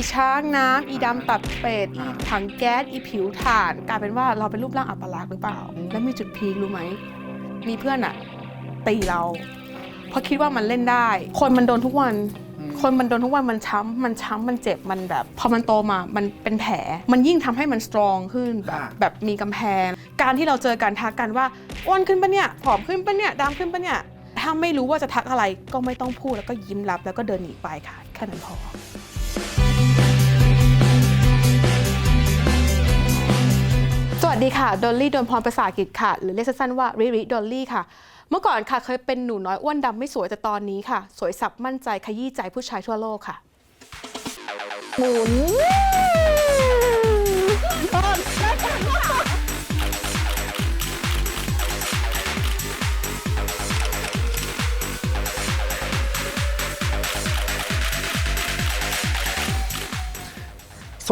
อีช้างน้ำอีดำตัดเป็ดอีถังแก๊สอีผิวถ่าน กลายเป็นว่าเราเป็นรูปร่างอัปลักษณ์หรือเปล่า แล้วมีจุดพีครู้ไหม มีเพื่อนอะตีเรา เพราะคิดว่ามันเล่นได้ คนมันโดนทุกวัน คนมันโดนทุกวันมันช้ำมันช้ำมันเจ็บมันแบบ พอมันโตมามันเป็นแผล มันยิ่งทำให้มันสตรองขึ้นแบบค่ะแบบมีกำแพง การที่เราเจอการทักกันว่าอ้วนขึ้นปะเนี่ยผอมขึ้นปะเนี่ยดำขึ้นปะเนี่ยถ้าไม่รู้ว่าจะทักอะไรก็ไม่ต้องพูดแล้วก็ยิ้มรับแล้วก็เดินหนีไปค่ะแค่นั้นพอ วัสดีค่ะ ดอลลี่ ดนพรประสากฤษค่ะ หรือเรียกสั้นๆว่าริริดอลลี่ค่ะ เมื่อก่อนค่ะเคยเป็นหนูน้อยอ้วนดำไม่สวยแต่ตอนนี้ค่ะ สวยสับมั่นใจขยี้ใจผู้ชายทั่วโลกค่ะ หมุน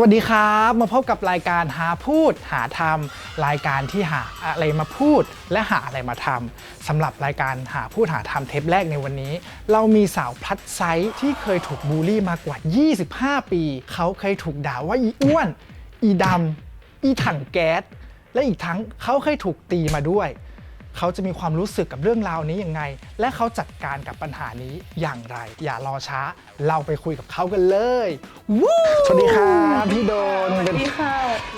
วัสดีครับ มาพบกับรายการหาพูดหาทำรายการที่หาอะไรมาพูดและหาอะไรมาทำสำหรับรายการหาพูดหาทำเทปแรกในวันนี้ เรามีสาวพลัดไซส์ที่เคยถูกบูลลี่มากว่า 25 ปี เขาเคยถูกด่าว่าอีอ้วน อีดำอีถังแก๊สและอีกทั้งเขาเคยถูกตีมาด้วย เขาจะมีความรู้สึกกับเรื่องราวนี้ยังไง และเขาจัดการกับปัญหานี้อย่างไร อย่ารอช้า เราไปคุยกับเขากันเลย วู้สวัสดีครับพี่โดน สวัสดีค่ะ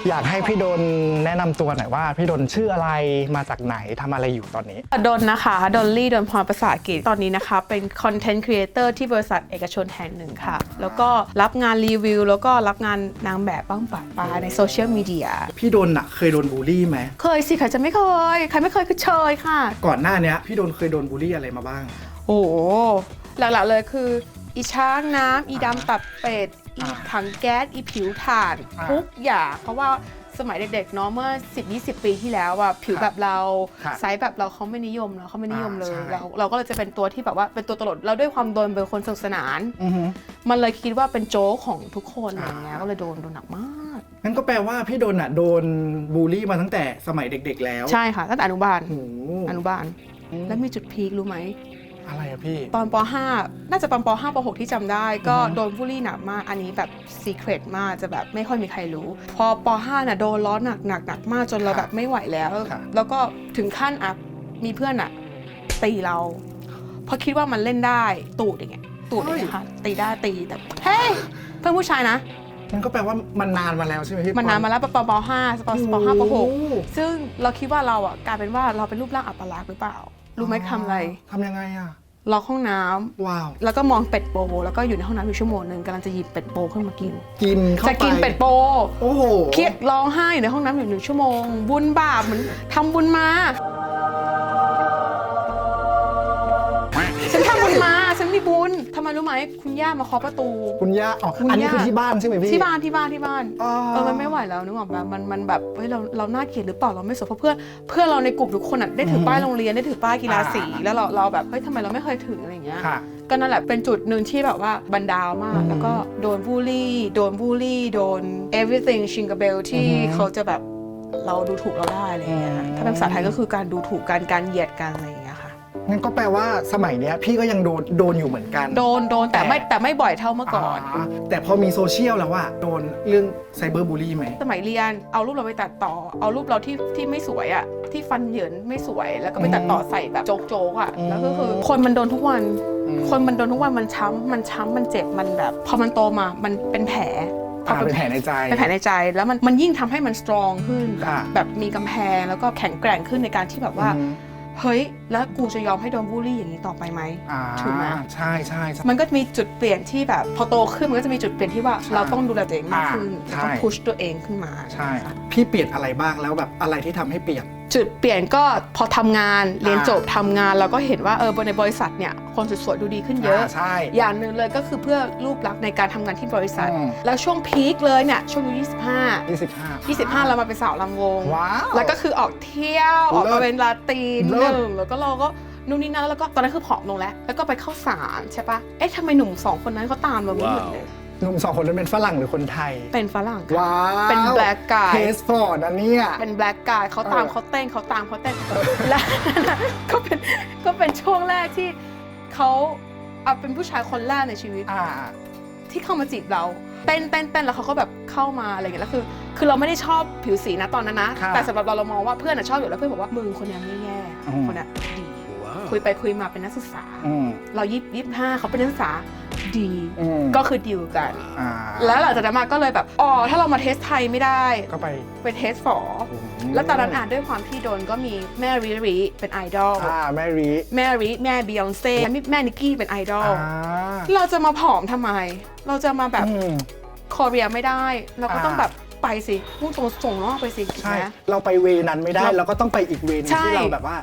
อยากให้พี่โดนแนะนำตัวหน่อยว่า พี่โดนชื่ออะไรมาจากไหนทำอะไรอยู่ตอนนี้ ดนนะคะดอลลี่ดนพรประสากิจตอนนี้นะคะ เป็นคอนเทนต์ครีเอเตอร์ที่บริษัทเอกชนแห่งหนึ่งค่ะ แล้วก็รับงานรีวิว แล้วก็รับงานนางแบบบ้างปะปาในโซเชียลมีเดียพี่โดนอะเคยโดนบูลลี่ไหมเคยสิใครจะไม่เคย ใครไม่เคยคือเชยค่ะ ก่อนหน้านี้พี่โดนเคยโดนบูลลี่อะไรมาบ้าง โอ้โหหลักๆเลยคือ อีช้างน้ำอีดำตัดเป็ด อีอ่าถังแก๊สอีผิวถ่านอ่าทุกอย่างเพราะว่าสมัยเด็กๆเนาะเมื่อ 10-20 ปีที่แล้วอะผิวแบบเราครับไซส์แบบเราเขาไม่นิยมเนาะเขาไม่นิยมเลยอ่าใช่เราเราก็เลยจะเป็นตัวที่แบบว่าเป็นตัวตลกเราด้วยความโดนเป็นคนสนุกสนานอือฮึมันเลยคิดว่าเป็นโจ๊กของทุกคนอะไรอ่าเงี้ยก็เลยโดนโดนหนักมากงั้นก็แปลว่าพี่โดนอะโดนบูลลี่มาตั้งแต่สมัยเด็ก ๆ แล้ว ใช่ค่ะตั้งแต่อนุบาลโอ้โหอนุบาลแล้วมีจุดพีครู้ไหม อะไรอะพี่ ตอนป .5 น่าจะตอนป .5 ป .6 ที่จำได้ ก็อือฮึ โดนบูลลี่หนักมาก อันนี้แบบซีเครตมากจะแบบไม่ค่อยมีใครรู้ พอป .5 น่ะโดนล้อหนักหนักหนักมากจนเราแบบไม่ไหวแล้ว ครับ แล้วก็ถึงขั้นอะมีเพื่อนอะตีเรา เพราะคิดว่ามันเล่นได้ตูดอย่างเงี้ยตูดอย่างเงี้ยค่ะตีได้ตีแต่เฮ้ยเพื่อนผู้ชายนะงั้นก็แปลว่ามันนานมาแล้วใช่ไหมพี่มันนานมาแล้วปปป .5 ปป .5 ปโอ้โห .6 ซึ่งเราคิดว่าเราอะกลายเป็นว่าเราเป็นรูปร่างอัปลักษณ์หรือเปล่ารู้ไหมทำอะไร ทำยังไงอะ ล็อกห้องน้ำว้าว แล้วก็มองเป็ดโปแล้วก็อยู่ในห้องน้ำอยู่ชั่วโมงหนึ่งกำลังจะหยิบเป็ดโปขึ้นมากิน กินเข้าไปจะกินเป็ดโปโอ้โห เครียดร้องไห้อยู่ในห้องน้ำอยู่หนึ่งชั่วโมง บุญบาปเหมือนทำบุญมา บุญทำไมรู้ไหมคุณย่ามาเคาะประตู คุณย่าอ๋อคุณอันนี้ย่า คือที่บ้านใช่ไหมพี่ที่บ้านที่บ้านที่บ้านอ๋อเออมันไม่ไหวแล้วนึกออกไหมมันมันแบบเฮ้ยเราเราน่าเกลียดหรือเปล่าเราไม่สนเพราะเพื่อนเพื่อนเราในกลุ่มทุกคนอะได้ถือป้ายโรงเรียนได้ถือป้ายกีฬาสีอ่าแล้วเราเราแบบเฮ้ยทำไมเราไม่เคยถืออะไรอย่างเงี้ย ค่ะ ก็นั่นแหละเป็นจุดหนึ่งที่แบบว่าบันดาลมาก อืมแล้วก็โดนบูลลี่ โดนบูลลี่ โดน everything ชิงก b เบลที่อือฮึเขาจะแบบเราดูถูกเราได้อะไรอย่างเงี้ย อืม ถ้าเป็นภาษาไทยก็คือการดูถูกกันการเหยียดกันอะไรอย่างเงี้ยค่ะ งั้นก็แปลว่าสมัยเนี้ยพี่ก็ยังโดนโดนอยู่เหมือนกัน โดนโดนแต่ไม่แต่ไม่บ่อยเท่าเมื่อก่อนาแต่พอมีโซเชียลแล้วอะโดนเรื่องไซเบอร์บูลลี่ไหม สมัยเรียนเอารูปเราไปตัดต่อ เอารูปเราที่ที่ไม่สวยอะที่ฟันเหยินไม่สวยแล้วก็ไปตัดต่อใส่แบบโจ๊กๆอะอืม แล้วก็คือคนมันโดนทุกวันอืมคนมันโดนทุกวันมันช้ำมันช้ำมันเจ็บมันแบบ พอมันโตมามันเป็นแผลพออ่าเป็นแผลในใจ เป็นแผลในใจแล้วมันมันยิ่งทำให้มันสตรองขึ้น ค่ะ แบบมีกำแพงแล้วก็แข็งแกร่งขึ้นในการที่แบบว่า อืม เฮ้ย แล้วกูจะยอมให้โดนบูลลี่อย่างนี้ต่อไปไหม อ่าถูกไหม ใช่ใช่ใช่ มันก็มีจุดเปลี่ยนที่แบบ พอโตขึ้นมันก็จะมีจุดเปลี่ยนที่ว่า ใช่เราต้องดูแลตัวเองมากขึ้นอ่าแล้วก็ใช่พุชตัวเองขึ้นมาใช่พี่เปลี่ยนอะไรบ้างแล้วแบบอะไรที่ทำให้เปลี่ยน จุดเปลี่ยนก็พอทำงานเรียนอ่าจบทำงานเราก็เห็นว่าเออในบริษัทเนี่ยคนสวยๆดูดีขึ้นเยอะาใช่อย่างหนึ่งเลยก็คือเพื่อรูปลักษณ์ในการทำงานที่บริษัทอืมแล้วช่วงพีคเลยเนี่ยช่วงอายุ25ยี่สิบห้า25 เรามาเป็นสาวลำวงว้าวแล้วก็คือออกเที่ยวออกเลิมาศเป็นลาตีนเลิหศนึ่งแล้วก็เราก็นู่นนี่นั่นแล้วก็ตอนนั้นคือผอมลงแล้ว แล้วก็ไปเข้าสารใช่ปะเอ๊ะทำไมหนุ่มสองคนนั้นเขาตามเราไม่หยุดเลย หนุ่มสองคนนั้นเป็นฝรั่งหรือคนไทย เป็นฝรั่งค่ะ ว้าวเป็น black guy เพสฟอร์ดอันเนี้ย เป็นแบล็กกายเขาตามเออเขาเต้นเขาตามเขาเต้นและก็เป็นก็เป็นช่วงแรกที่เขาเอาเป็นผู้ชายคนแรกในชีวิต อ่า ที่เข้ามาจีบเราเต้นเต้นเต้นแล้วเขาก็แบบเข้ามาอะไรอย่างเงี้ยแล้วคือ คือเราไม่ได้ชอบผิวสีนะตอนนั้นนะ ค่ะแต่สำหรับเราเรามองว่าเพื่อนอะชอบอยู่แล้วเพื่อนบอกว่ามึงคนเนี้ยไม่แย่อืม คนเนี้ยดี คุยไปคุยมาเป็นนักศึกษา อืม เรายี่ยี่ห้าเขาเป็นนักศึกษาดีอืม ก็คือดีลกัน อ่าแล้วหลังจากนั้นมาก็เลยแบบอ๋อถ้าเรามาเทสไทยไม่ได้ก็ไปไปเทสฝอแล้วตอนนั้นอ่านด้วยความที่โดนก็มีแม่ริริเป็นไอดอลอ่าแม่รีแม่ริแม่บิยอนเซ่และแม่นิกกี้เป็นไอดอลอ่าเราจะมาผอมทำไม เราจะมาแบบอืม คอเรียไม่ได้ เราก็ต้องอ่า แบบไปสิพุ่งตรงส่งนอกไปสิถูกใช่ ไหม เราไปเวนั้นไม่ได้ เรา เราก็ต้องไปอีกเวนึงใช่ ที่เราแบบว่า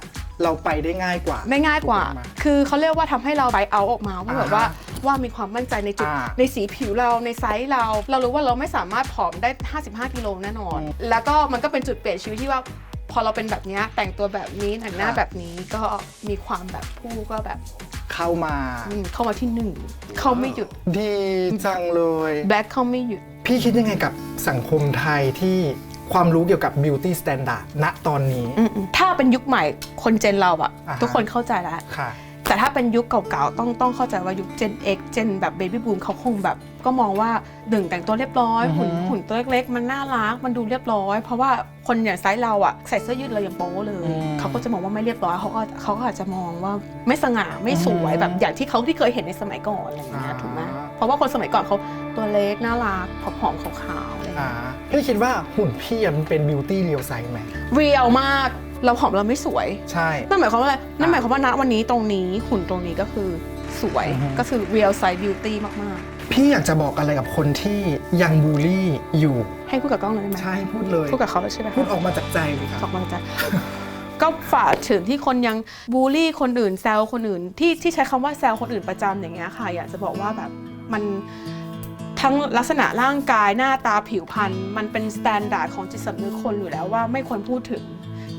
เราไปได้ง่ายกว่า ได้ง่ายกว่า ถูกไหม คือเขาเรียกว่าทำให้เราไบเอาออกมาว่าแบบว่าอ่าว่ามีความมั่นใจในจุด อ่าในสีผิวเราในไซส์เรา เรารู้ว่าเราไม่สามารถผอมได้ 55กิโลแน่นอน อืมแล้วก็มันก็เป็นจุดเปลี่ยนชีวิตที่ว่า พอเราเป็นแบบเนี้ยแต่งตัวแบบนี้แต่งหน้าอ่า แบบนี้ก็มีความแบบผู้ก็แบบเข้ามา อืมเข้ามาที่หนึ่งเข้าไม่หยุดดีจังเลย แบล็คเข้าไม่หยุด พี่คิดยังไงกับสังคมไทยที่ ความรู้เกี่ยวกับ beauty standard ณตอนนี้ อืมๆถ้าเป็นยุคใหม่คนเจนเราอะอ่าฮะ ทุกคนเข้าใจแล้ว ค่ะ แต่ถ้าเป็นยุคเก่าๆ ต้องต้องเข้าใจว่ายุค Gen X Gen แบบ Baby Boom เขาคงแบบ ก็มองว่าหนึ่งแต่งตัวเรียบร้อย อือฮึ หุ่นหุ่นตัวเล็กๆ มันน่ารัก มันดูเรียบร้อย เพราะว่าคนอย่างไซส์เราอะใส่เสื้อยืดเรายังโป๊เลยเขาก็จะมองว่าไม่เรียบร้อยเขาก็เขาก็อาจจะมองว่าไม่สง่าไม่สวยแบบอย่างที่เขาที่เคยเห็นในสมัยก่อนอะไรอย่างเงี้ยถูกไหม เพราะว่าคนสมัยก่อนเขาตัวเล็กน่ารักผอมๆขาวๆอะไรอย่างอ่าเงี้ยพี่คิดว่าหุ่นพี่อะมันเป็น beauty real size ไหมเรียลมากเราผอมเราไม่สวย ใช่ นั่นหมายความว่าอะไรนั่นหมายความว่าณวันนี้ตรงนี้หุ่นตรงนี้ก็คือสวยอือฮึ ก็คือ real size beauty มาก พี่อยากจะบอกอะไรกับคนที่ยังบูลลี่อยู่ ๆ ให้พูดกับกล้องเลยได้ไหมใช่พูดเลย พูดกับเขาเลยใช่ไหมคะ พูดออกมาจากใจเลยครับออกมาจาก ก็ฝากถึงที่คนยังบูลลี่คนอื่นแซวคนอื่นที่ที่ใช้คำว่าแซวคนอื่นประจำอย่างเงี้ยค่ะ อยากจะบอกว่าแบบ มันทั้งลักษณะร่างกายหน้าตาผิวพรรณมันเป็นสแตนดาร์ดของจิตสำนึกคนอยู่แล้วว่าไม่ควรพูดถึง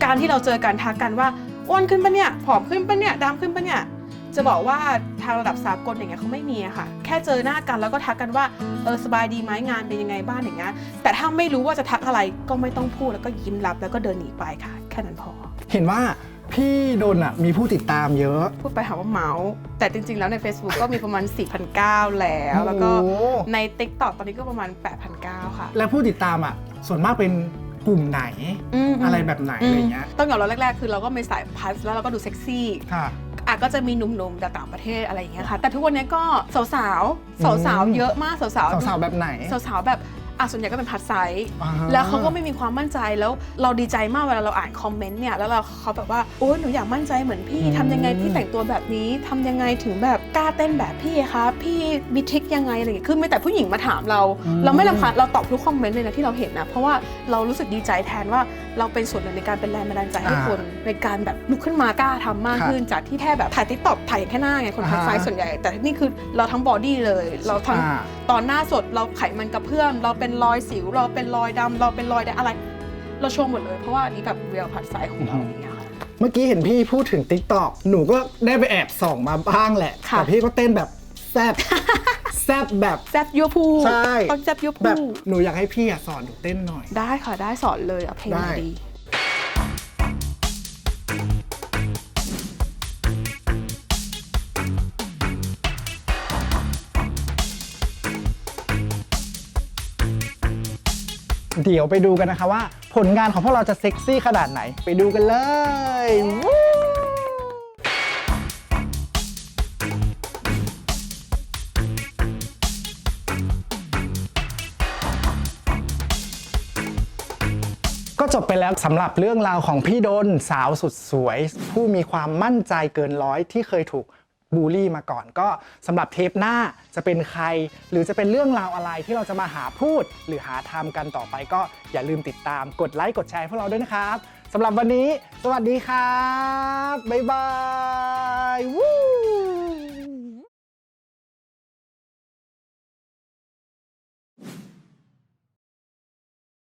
การที่เราเจอกันทักกันว่าอ้วนขึ้นปะเนี่ยผอมขึ้นปะเนี่ยดำขึ้นปะเนี่ยจะบอกว่าทางระดับสากลอย่างเงี้ยเขาไม่มีอะค่ะ แค่เจอหน้ากันแล้วก็ทักกันว่าเออสบายดีไหมงานเป็นยังไงบ้างอย่างเงี้ยแต่ถ้าไม่รู้ว่าจะทักอะไรก็ไม่ต้องพูดแล้วก็ยิ้มรับแล้วก็เดินหนีไปค่ะ แค่นั้นพอ เห็นว่า พี่โดนอะมีผู้ติดตามเยอะ พูดไปหาว่าเมาส์แต่จริงๆ แล้วใน Facebook ก็มีประมาณ 4,900 แล้ว แล้วก็โอ้ใน TikTok ตอนนี้ก็ประมาณ 8,900 ค่ะแล้วผู้ติดตามอะส่วนมากเป็นกลุ่มไหน มอะไรแบบไหนอะไรเงี้ยต้องยอมรับแรกๆ คือเราก็มีสายพัสแล้วเราก็ดูเซ็กซี่ ค่ะ อะก็จะมีหนุ่มๆจากต่างประเทศอะไรอย่างเงี้ยค่ะ แต่ทุกวันนี้ก็สาวๆอืมสาวๆเยอะมากสาวๆสาวๆแบบไหน สาวๆแบบ อะส่วนใหญ่ก็เป็นพัดไซส์อ่าแล้วเขาก็ไม่มีความมั่นใจแล้วเราดีใจมากเวลาเราอ่านคอมเมนต์เนี่ยแล้วเราเขาแบบว่าโอ้ยหนูอยากมั่นใจเหมือนพี่อืมทำยังไงพี่แต่งตัวแบบนี้ทำยังไงถึงแบบกล้าเต้นแบบพี่คะพี่มีทริคยังไงอะไรอย่างเงี้ยคือไม่แต่ผู้หญิงมาถามเราเราไม่รำคาญเราตอบทุกคอมเมนต์เลยนะที่เราเห็นนะเพราะว่าเรารู้สึกดีใจแทนว่าเราเป็นส่วนหนึ่งในการเป็นแรงบันดาลใจให้คนในการแบบลุกขึ้นมากล้าทำมากขึ้น จากที่แค่แบบถ่ายทิกตอกถ่ายแค่หน้าไงคนพัดไซส์ส่วนใหญ่แต่นี่คือเราทั้งบอดี้เลยเราทั้ง อ่า ตอนหน้าสดเราไขมันกระเพื่อมเราเป็นรอยสิว เราเป็นรอยดำเราเป็นรอยแดงอะไร เราโชว์หมดเลย เพราะว่าอันนี้แบบเรียลผัดไซส์ของเราอือฮึอย่างเงี้ยค่ะ เมื่อกี้เห็นพี่พูดถึง t ิ k t o k หนูก็ได้ไปแอบส่องมาบ้างแหละ ค่ะ แต่พี่ก็เต้นแบบแซบ แซบแบบ แซบยัวพูใช่ ต้องแซบยัวแบบพูหนูอยากให้พี่อะสอนหนูเต้นหน่อย ได้ค่ะได้สอนเลยเอาเพลงได้มาดี เดี๋ยวไปดูกันนะคะว่า ผลงานของพวกเราจะเซ็กซี่ขนาดไหน ไปดูกันเลยก็จบไปแล้วสำหรับเรื่องราวของพี่ดนสาวสุดสวย ผู้มีความมั่นใจเกินร้อยที่เคยถูก บูลลี่มาก่อนก็สำหรับเทปหน้าจะเป็นใคร หรือจะเป็นเรื่องราวอะไรที่เราจะมาหาพูด หรือหาทำกันต่อไปก็อย่าลืมติดตามกดไลค์กดแชร์พวกเราด้วยนะครับสำหรับวันนี้ สวัสดีครับ บ๊ายบายวู้